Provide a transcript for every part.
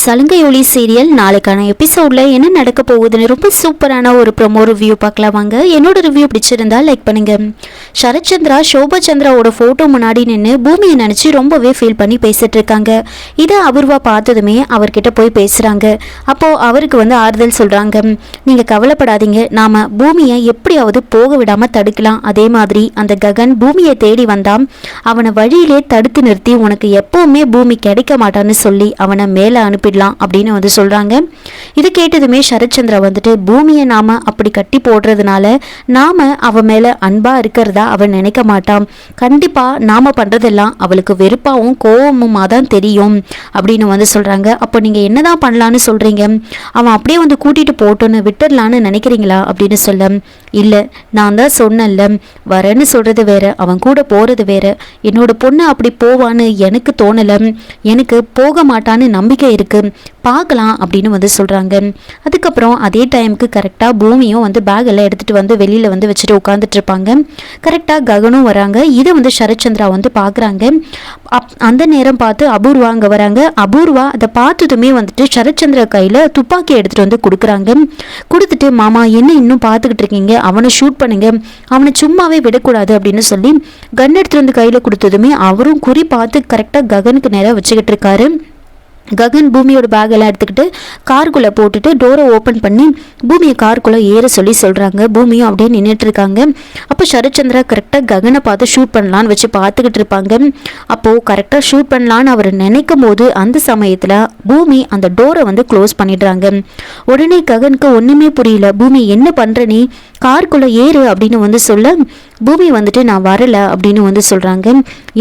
சலுங்கை ஒளி சீரியல் நாளைக்கான எபிசோடில் என்ன நடக்க போகுதுன்னு ரொம்ப சூப்பரான ஒரு ப்ரொமோ ரிவ்யூ பார்க்கலாம் வாங்க. என்னோட ரிவ்யூ பிடிச்சிருந்தா லைக் பண்ணுங்க. சரத்சந்திரா சோபா சந்திராவோட ஃபோட்டோ முன்னாடி நின்று பூமியை நினச்சி ரொம்பவே ஃபீல் பண்ணி பேசிட்டு இருக்காங்க. இதை அபூர்வா பார்த்ததுமே அவர்கிட்ட போய் பேசுகிறாங்க அப்போது அவருக்கு வந்து ஆறுதல் சொல்கிறாங்க நீங்கள் கவலைப்படாதீங்க. நாம் பூமியை எப்படியாவது போக விடாமல் தடுக்கலாம். அதே மாதிரி அந்த ககன் பூமியை தேடி வந்தால் அவனை வழியிலே தடுத்து நிறுத்தி உனக்கு எப்போவுமே பூமி கிடைக்க மாட்டான்னு சொல்லி அவனை மேலே அனுப்பி அனுப்பிடலாம் அப்படின்னு வந்து சொல்றாங்க. இது கேட்டதுமே சரத்சந்திரா வந்துட்டு பூமியை நாம அப்படி கட்டி போடுறதுனால நாம அவ மேல அன்பா இருக்கிறதா அவன் நினைக்க மாட்டான். கண்டிப்பா நாம பண்றதெல்லாம் அவளுக்கு வெறுப்பாவும் கோபமுமாக தான் தெரியும் அப்படின்னு வந்து சொல்றாங்க. அப்போ நீங்க என்னதான் பண்ணலான்னு சொல்றீங்க? அவன் அப்படியே வந்து கூட்டிட்டு போட்டோன்னு விட்டுடலான்னு நினைக்கிறீங்களா? அப்படின்னு சொல்ல இல்ல நான் தான் சொன்னேன்ல வரேன்னு சொல்றது வேற அவன் கூட போறது வேற. என்னோட பொண்ணு அப்படி போவான்னு எனக்கு தோணல. எனக்கு போக மாட்டான்னு நம்பிக்கை இருக்கு. பார்க்கலாம் அப்படின்னு வந்து சொல்கிறாங்க அதுக்கப்புறம் அதே டைமுக்கு கரெக்டாக பூமியும் வந்து பேக் எல்லாம் வந்து வெளியில் வந்து வச்சுட்டு உட்காந்துட்டு இருப்பாங்க. கரெக்டாக ககனும் வராங்க. இதை வந்து சரத்சந்திரா வந்து பார்க்குறாங்க. அப் அந்த நேரம் பார்த்து அபூர்வா அங்கே வராங்க. அபூர்வா அதை பார்த்ததுமே வந்துட்டு சரத்சந்திரா கையில் துப்பாக்கி எடுத்துகிட்டு வந்து கொடுக்குறாங்க. கொடுத்துட்டு மாமா என்ன இன்னும் பார்த்துக்கிட்டு இருக்கீங்க? அவனை ஷூட் பண்ணுங்க. அவனை சும்மாவே விடக்கூடாது அப்படின்னு சொல்லி கன் எடுத்துகிட்டு வந்து கையில் கொடுத்ததுமே அவரும் குறி பார்த்து கரெக்டாக ககனுக்கு நேராக வச்சுக்கிட்டு இருக்காரு. ககன் பூமியோட பேக் எல்லாம் எடுத்துக்கிட்டு காருக்குள்ளே போட்டுட்டு டோரை ஓப்பன் பண்ணி பூமியை காருக்குள்ளே ஏற சொல்லி சொல்கிறாங்க பூமியும் அப்படியே நின்றுட்டு இருக்காங்க. அப்போ சரத்சந்திரா கரெக்டாக ககனை பார்த்து ஷூட் பண்ணலான்னு வச்சு பார்த்துக்கிட்டு இருப்பாங்க. அப்போது கரெக்டாக ஷூட் பண்ணலான்னு அவர் நினைக்கும் போது அந்த சமயத்தில் பூமி அந்த டோரை வந்து க்ளோஸ் பண்ணிடுறாங்க. உடனே ககனுக்கு ஒன்றுமே புரியல. பூமி என்ன பண்ணுறனே கார்க்குள்ளே ஏறு அப்படின்னு வந்து சொல்ல பூமி வந்துட்டு நான் வரல அப்படின்னு வந்து சொல்கிறாங்க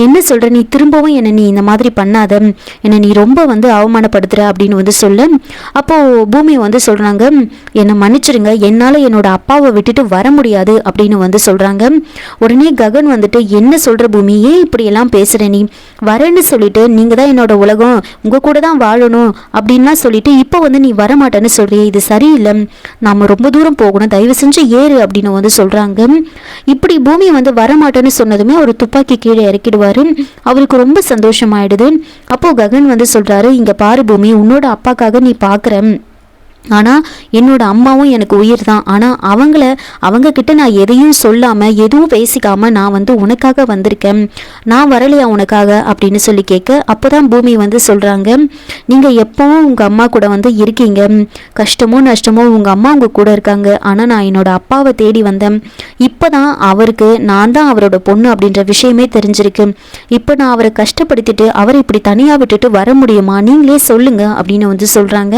என்ன சொல்கிற நீ திரும்பவும் என்னை நீ இந்த மாதிரி பண்ணாத. என்னை நீ ரொம்ப வந்து அவமானப்படுத்துகிற அப்படின்னு வந்து சொல்ல அப்போது பூமி வந்து சொல்கிறாங்க என்னை மன்னிச்சிடுங்க என்னால் என்னோட அப்பாவை விட்டுட்டு வர முடியாது அப்படின்னு வந்து சொல்கிறாங்க உடனே ககன் வந்துட்டு என்ன சொல்கிற பூமி? ஏன் இப்படியெல்லாம் பேசுகிற நீ? வரேன்னு சொல்லிட்டு நீங்கள் தான் என்னோட உலகம். உங்கள் கூட தான் வாழணும் அப்படின்லாம் சொல்லிட்டு இப்போ வந்து நீ வரமாட்டேன்னு சொல்றியே. இது சரியில்லை. நாம் ரொம்ப தூரம் போகணும். தயவு செஞ்சு ஏறு அப்படின்னு வந்து சொல்கிறாங்க இப்படி பூமி வந்து வரமாட்டேன்னு சொன்னதுமே அவர் துப்பாக்கி கீழே இறக்கிடுவாரு. அவருக்கு ரொம்ப சந்தோஷமாயிடுது. அப்போ ககன் வந்து சொல்றாரு இங்க பாரு பூமி உன்னோட அப்பாக்காக நீ பாக்குற. ஆனால் என்னோட அம்மாவும் எனக்கு உயிர் தான். ஆனால் அவங்கள அவங்கக்கிட்ட நான் எதையும் சொல்லாமல் எதுவும் பேசிக்காமல் நான் வந்து உனக்காக வந்திருக்கேன். நான் வரலையா உனக்காக? அப்படின்னு சொல்லி கேட்க அப்போ தான் பூமி வந்து சொல்கிறாங்க நீங்கள் எப்போவும் உங்கள் அம்மா கூட வந்து இருக்கீங்க. கஷ்டமோ நஷ்டமோ உங்கள் அம்மா உங்கள் கூட இருக்காங்க. ஆனால் நான் என்னோட அப்பாவை தேடி வந்தேன். இப்போ தான் அவருக்கு நான் தான் அவரோட பொண்ணு அப்படின்ற விஷயமே தெரிஞ்சிருக்கு. இப்போ நான் அவரை கஷ்டப்படுத்திட்டு அவரை இப்படி தனியாக விட்டுட்டு வர முடியுமா? நீங்களே சொல்லுங்கள் அப்படின்னு வந்து சொல்கிறாங்க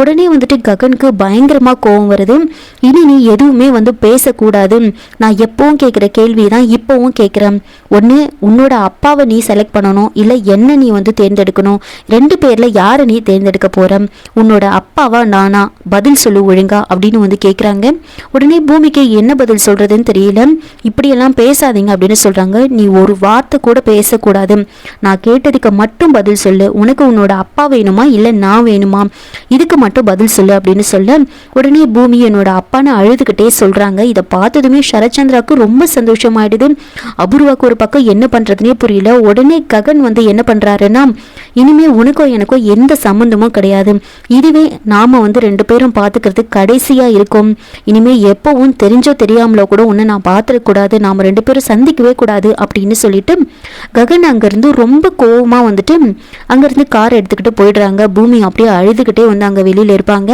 உடனே வந்துட்டு ககனுக்கு பயங்கரமா கோவம் வருது. இனி நீ எதுவுமே வந்து பேசக்கூடாது. நான் எப்பவும் கேட்குற கேள்வி தான் இப்போவும் கேட்குறேன் ஒன்று உன்னோட அப்பாவை நீ செலக்ட் பண்ணணும். இல்லை என்ன நீ வந்து தேர்ந்தெடுக்கணும். ரெண்டு பேரில் யாரை நீ தேர்ந்தெடுக்க போற? உன்னோட அப்பாவா நானா? பதில் சொல்லு ஒழுங்கா அப்படின்னு வந்து கேட்குறாங்க உடனே பூமிக்கு என்ன பதில் சொல்றதுன்னு தெரியல. இப்படியெல்லாம் பேசாதீங்க அப்படின்னு சொல்றாங்க. நீ ஒரு வார்த்தை கூட பேசக்கூடாது. நான் கேட்டதுக்கு மட்டும் பதில் சொல்லு. உனக்கு உன்னோட அப்பா வேணுமா? இல்லை நான் வேணுமா? இதுக்கு மட்டும் பதில் சொல்லு அப்படின்னு சொல்ல உடனே பூமி என்னோட அப்பான்னு அழுதுகிட்டே சொல்றாங்க. இதை பார்த்ததுமே சரச்சந்திராவுக்கு ரொம்ப சந்தோஷமாயிடுது அபூர்வாக்கு ஒரு பக்கம் என்ன பண்றதுனே புரியல. உடனே ககன் வந்து என்ன பண்றாருன்னா இனிமே உனக்கும் எனக்கும் எந்த சம்மந்தமும் கிடையாது. இதுவே நாம வந்து ரெண்டு பேரும் பார்த்துக்கிறது கடைசியா இருக்கும். இனிமே எப்பவும் தெரிஞ்சோ தெரியாமலோ கூட உன்னை நான் பார்த்துடக்கூடாது நாம ரெண்டு பேரும் சந்திக்கவே கூடாது அப்படின்னு சொல்லிட்டு ககன் அங்கிருந்து ரொம்ப கோவமா வந்துட்டு அங்கிருந்து கார் எடுத்துக்கிட்டு போயிடுறாங்க. பூமி அப்படியே அழுதுகிட்டே வந்து அங்க வெளியில இருப்பாங்க.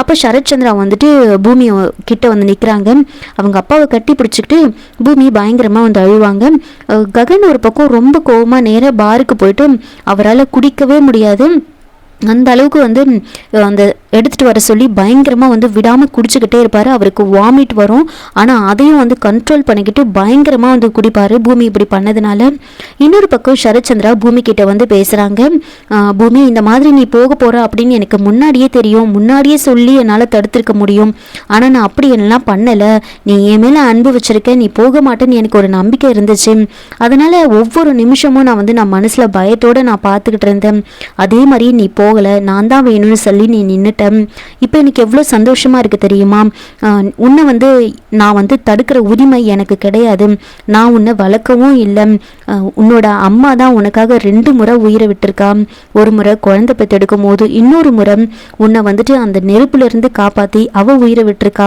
அப்போ சரத்சந்திரா வந்துட்டு பூமி கிட்ட வந்து நிற்கிறாங்க அவங்க அப்பாவை கட்டி பிடிச்சிக்கிட்டு பூமி பயங்கரமாக வந்து அழுவாங்க. ககன் ஒரு பக்கம் ரொம்ப கோபமாக நேராக பாருக்கு போயிட்டு அவரால் குடிக்கவே முடியாது. அந்த அளவுக்கு வந்து அந்த எடுத்துகிட்டு வர சொல்லி பயங்கரமாக வந்து விடாமல் குடிச்சுக்கிட்டே இருப்பார். அவருக்கு வாமிட் வரும். ஆனால் அதையும் வந்து கண்ட்ரோல் பண்ணிக்கிட்டு பயங்கரமாக வந்து குடிப்பார். பூமி இப்படி பண்ணதுனால இன்னொரு பக்கம் சரத்சந்திரா பூமி கிட்ட வந்து பேசுகிறாங்க பூமி இந்த மாதிரி நீ போக போகிற அப்படின்னு எனக்கு முன்னாடியே தெரியும். முன்னாடியே சொல்லி என்னால் தடுத்திருக்க முடியும். ஆனால் நான் அப்படி என்னெல்லாம் பண்ணலை. நீ என் மேலே அன்பு வச்சிருக்க. நீ போக மாட்டேன்னு எனக்கு ஒரு நம்பிக்கை இருந்துச்சு. அதனால் ஒவ்வொரு நிமிஷமும் நான் வந்து நான் மனசில் பயத்தோடு நான் பார்த்துக்கிட்டு இருந்தேன். அதே மாதிரி நீ போ போகலை நான் தான் வேணும்னு சொல்லி நீ நின்றுட்டேன் இப்போ எனக்கு எவ்வளோ சந்தோஷமாக இருக்குது தெரியுமா? உன்னை வந்து நான் வந்து தடுக்கிற உரிமை எனக்கு கிடையாது. நான் உன்னை வளர்க்கவும் இல்லை. உன்னோட அம்மா தான் உனக்காக ரெண்டு முறை உயிரை விட்டுருக்கா. ஒரு முறை குழந்தை பெற்றெடுக்கும் போது இன்னொரு முறை உன்னை வந்துட்டு அந்த நெருப்புல இருந்து காப்பாற்றி அவ உயிரை விட்டுருக்கா.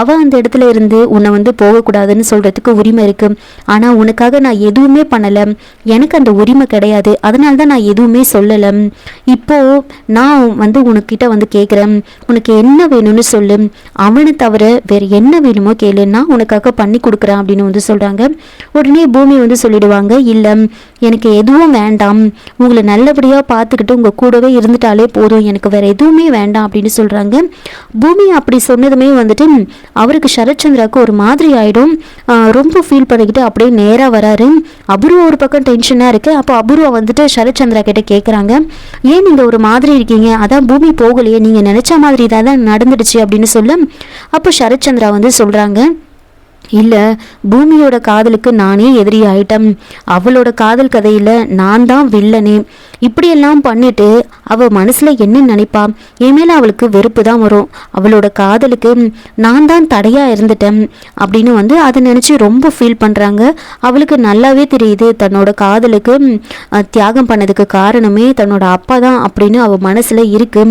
அவ அந்த இடத்துல இருந்து உன்னை வந்து போகக்கூடாதுன்னு சொல்றதுக்கு உரிமை இருக்கு. ஆனா உனக்காக நான் எதுவுமே பண்ணலை. எனக்கு அந்த உரிமை கிடையாது. அதனால தான் நான் எதுவுமே சொல்லலை. இப்போ நான் வந்து உனக்கிட்ட வந்து கேட்குறேன் உனக்கு என்ன வேணும்னு சொல்லு. அவனை தவிர வேற என்ன வேணுமோ கேளு. நான் உனக்காக பண்ணி கொடுக்குறேன் அப்படின்னு வந்து சொல்கிறாங்க உடனே பூமி வந்து சொல்லிடுவாங்க இல்லை எனக்கு எதுவும் வேண்டாம். உங்களை நல்லபடியாக பார்த்துக்கிட்டு உங்கள் கூடவே இருந்துட்டாலே போதும். எனக்கு வேற எதுவுமே வேண்டாம் அப்படின்னு சொல்கிறாங்க பூமி அப்படி சொன்னதுமே வந்துட்டு அவருக்கு சரத்சந்திராவுக்கு ஒரு மாதிரி ஆகிடும் ரொம்ப ஃபீல் பண்ணிக்கிட்டு அப்படியே நேராக வராரு. அபூர்வா ஒரு பக்கம் டென்ஷனாக இருக்குது அப்போ அபூர்வா வந்துட்டு சரத்சந்திரா கிட்ட கேட்குறாங்க ஏன் நீங்கள் ஒரு மாதிரி இருக்கீங்க? அதான் பூமி போகலையே. நீங்கள் நினச்ச மாதிரி தான் நடந்துடுச்சு அப்படின்னு சொல்ல அப்போ சரத்சந்திரா வந்து சொல்கிறாங்க இல்லை பூமியோட காதலுக்கு நானே எதிரி ஆயிட்டம் அவளோட காதல் கதையில் நான் தான் வில்லனே. இப்படியெல்லாம் பண்ணிட்டு அவள் மனசில் என்ன நினைப்பா? என் மேலே அவளுக்கு வெறுப்பு தான் வரும். அவளோட காதலுக்கு நான் தான் தடையாக இருந்துட்டேன் அப்படின்னு வந்து அதை நினச்சி ரொம்ப ஃபீல் பண்ணுறாங்க அவளுக்கு நல்லாவே தெரியுது தன்னோட காதலுக்கு தியாகம் பண்ணதுக்கு காரணமே தன்னோட அப்பா தான் அப்படின்னு அவள் மனசில் இருக்கு.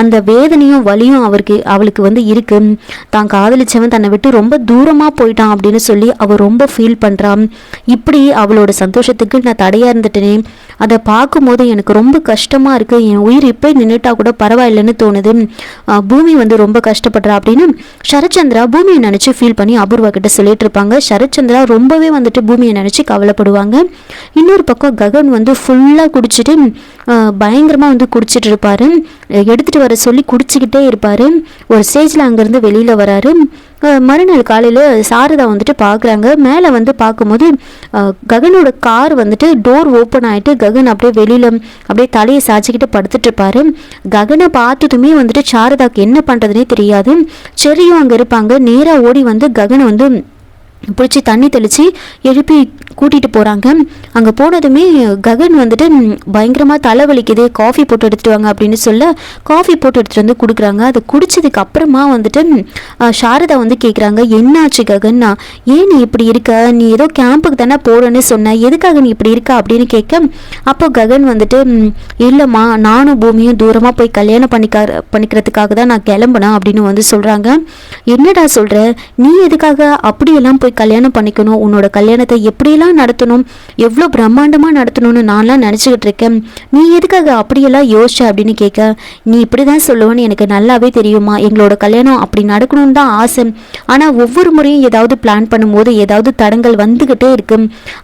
அந்த வேதனையும் வலியும் அவருக்கு அவளுக்கு வந்து இருக்கு. தான் காதலிச்சவன் தன்னை விட்டு ரொம்ப தூரமாக போயிட்டான் அப்படின்னு சொல்லி அவள் ரொம்ப ஃபீல் பண்ணுறான் இப்படி அவளோட சந்தோஷத்துக்கு நான் தடையாக இருந்துட்டேனே அதை பார்க்கும்போது எனக்கு ரொம்ப கஷ்டமாக இருக்குது என் உயிர் இப்போ நின்றுட்டா கூட பரவாயில்லைன்னு தோணுது. பூமி வந்து ரொம்ப கஷ்டப்படுறா அப்படின்னு சரத்சந்திரா பூமியை நினச்சி ஃபீல் பண்ணி அபூர்வா கிட்ட சொல்லிட்டு இருப்பாங்க. சரத்சந்திரா ரொம்பவே வந்துட்டு பூமியை நினச்சி கவலைப்படுவாங்க. இன்னொரு பக்கம் ககன் வந்து ஃபுல்லாக குடிச்சிட்டு பயங்கரமாக வந்து குடிச்சிட்டு இருப்பார். எடுத்துகிட்டு வர சொல்லி குடிச்சிக்கிட்டே இருப்பார். ஒரு ஸ்டேஜில் அங்கேருந்து வெளியில் வராரு. மறுநாள் காலையில் சாரதா வந்துட்டு பார்க்குறாங்க மேலே வந்து பார்க்கும்போது ககனோட கார் வந்துட்டு டோர் ஓப்பன் ஆகிட்டு ககன் அப்படியே வெளியில் அப்படியே தலையை சாய்ச்சிக்கிட்டு படுத்துட்டு இருப்பாரு ககனை பார்த்ததுமே வந்துட்டு சாரதாக்கு என்ன பண்ணுறதுனே தெரியாது. செரியும் அங்கே இருப்பாங்க. நேராக ஓடி வந்து ககனை வந்து பிடிச்சி தண்ணி தெளித்து எழுப்பி கூட்டிகிட்டு போகிறாங்க அங்கே போனதுமே ககன் வந்துட்டு பயங்கரமாக தலைவலிக்குது காஃபி போட்டு எடுத்துகிட்டு வாங்க அப்படின்னு சொல்ல காஃபி போட்டு எடுத்துகிட்டு வந்து கொடுக்குறாங்க. அதை குடித்ததுக்கு அப்புறமா வந்துட்டு சாரதா வந்து கேட்குறாங்க என்னாச்சு ககன்னா? ஏன் நீ இப்படி இருக்க? நீ ஏதோ கேம்புக்கு தானே போகிறேன்னு சொன்ன. எதுக்காக நீ இப்படி இருக்க? அப்படின்னு கேட்க அப்போ ககன் வந்துட்டு இல்லைம்மா நானும் பூமியும் தூரமாக போய் கல்யாணம் பண்ணிக்க பண்ணிக்கிறதுக்காக தான் நான் கிளம்புனேன் அப்படின்னு வந்து சொல்கிறாங்க என்னடா சொல்கிற நீ எதுக்காக அப்படியெல்லாம் போய் கல்யாணம் பண்ணிக்கணும் உன்னோட கல்யாணத்தை எப்படியெல்லாம் நடத்தணும் எவ்வளோ பிரம்மாண்டமாக நடத்தணும்னு நான்லாம் நினச்சிக்கிட்டு இருக்கேன். நீ எதுக்காக அப்படியெல்லாம் யோசிச்ச அப்படின்னு கேட்க நீ இப்படி தான் சொல்லுவேன்னு எனக்கு நல்லாவே தெரியுமா எங்களோட கல்யாணம் அப்படி நடக்கணும்னு தான் ஆசை. ஆனால் ஒவ்வொரு முறையும் ஏதாவது பிளான் பண்ணும்போது ஏதாவது தடங்கள் வந்துக்கிட்டே இருக்கு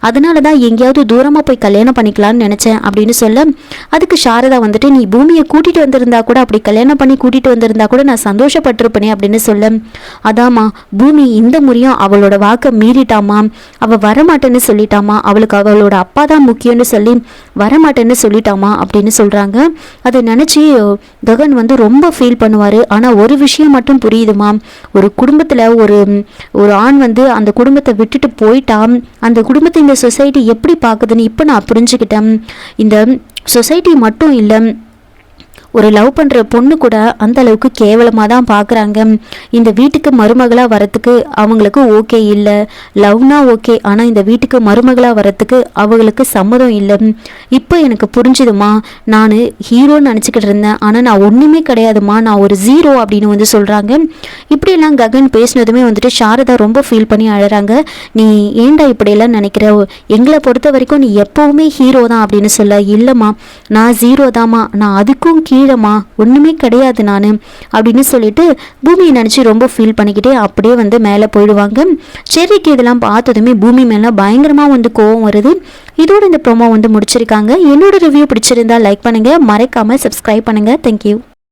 அதனால தான் எங்கேயாவது தூரமாக போய் கல்யாணம் பண்ணிக்கலாம்னு நினச்சேன் அப்படின்னு சொல்ல அதுக்கு சாரதா வந்துட்டு நீ பூமியை கூட்டிகிட்டு வந்திருந்தா கூட அப்படி கல்யாணம் பண்ணி கூட்டிகிட்டு வந்திருந்தா கூட நான் சந்தோஷப்பட்டிருப்பேனே அப்படின்னு சொல்ல அதாம்மா பூமி இந்த முறையும் அவளோட வாக்கை மீறிட்டாமா? அவள் வரமாட்டேன்னு சொல்லிட்டாமா? அவளுக்கு அவளோட அப்பா தான் முக்கியம்னு சொல்லி வரமாட்டேன்னு சொல்லிட்டாமா அப்படின்னு சொல்கிறாங்க அதை நினச்சி ககன் வந்து ரொம்ப ஃபீல் பண்ணுவார். ஆனால் ஒரு விஷயம் மட்டும் புரியுதுமா? ஒரு குடும்பத்தில் ஒரு ஒரு ஆண் வந்து அந்த குடும்பத்தை விட்டுட்டு போயிட்டான் அந்த குடும்பத்தை இந்த சொசைட்டி எப்படி பார்க்குதுன்னு இப்போ நான் புரிஞ்சுக்கிட்டேன். இந்த சொசைட்டி மட்டும் இல்லை ஒரு லவ் பண்ணுற பொண்ணு கூட அந்த அளவுக்கு கேவலமாக தான் பார்க்குறாங்க இந்த வீட்டுக்கு மருமகளாக வரத்துக்கு அவங்களுக்கு ஓகே இல்லை. லவ்னா ஓகே ஆனால் இந்த வீட்டுக்கு மருமகளாக வரத்துக்கு அவங்களுக்கு சம்மதம் இல்லை. இப்போ எனக்கு புரிஞ்சுதுமா நான் ஹீரோன்னு நினச்சிக்கிட்டு இருந்தேன். ஆனால் நான் ஒன்றுமே கிடையாதுமா நான் ஒரு ஜீரோ அப்படின்னு வந்து சொல்கிறாங்க இப்படியெல்லாம் ககன் பேசினதுமே வந்துட்டு சாரதா ரொம்ப ஃபீல் பண்ணி அழகிறாங்க நீ ஏண்டா இப்படியெல்லாம் நினைக்கிற? எங்களை பொறுத்த வரைக்கும் நீ எப்போவுமே ஹீரோ தான் அப்படின்னு சொல்ல இல்லைம்மா நான் ஜீரோ தாம்மா. நான் அதுக்கும் கீழேம்மா ஒன்றுமே கிடையாது நான் அப்படின்னு சொல்லிட்டு பூமியை நினச்சி ரொம்ப ஃபீல் பண்ணிக்கிட்டே அப்படியே வந்து மேலே போயிடுவாங்க. செர்ரிக்கு இதெல்லாம் பார்த்ததுமே பூமி மேலே பயங்கரமாக வந்து கோவம் வருது. இதோட இந்த ப்ரோமோ வந்து முடிச்சிருக்காங்க. என்னோட ரிவ்யூ பிடிச்சிருந்தா லைக் பண்ணுங்கள் மறைக்காமல் சப்ஸ்கிரைப் பண்ணுங்கள் தேங்க்யூ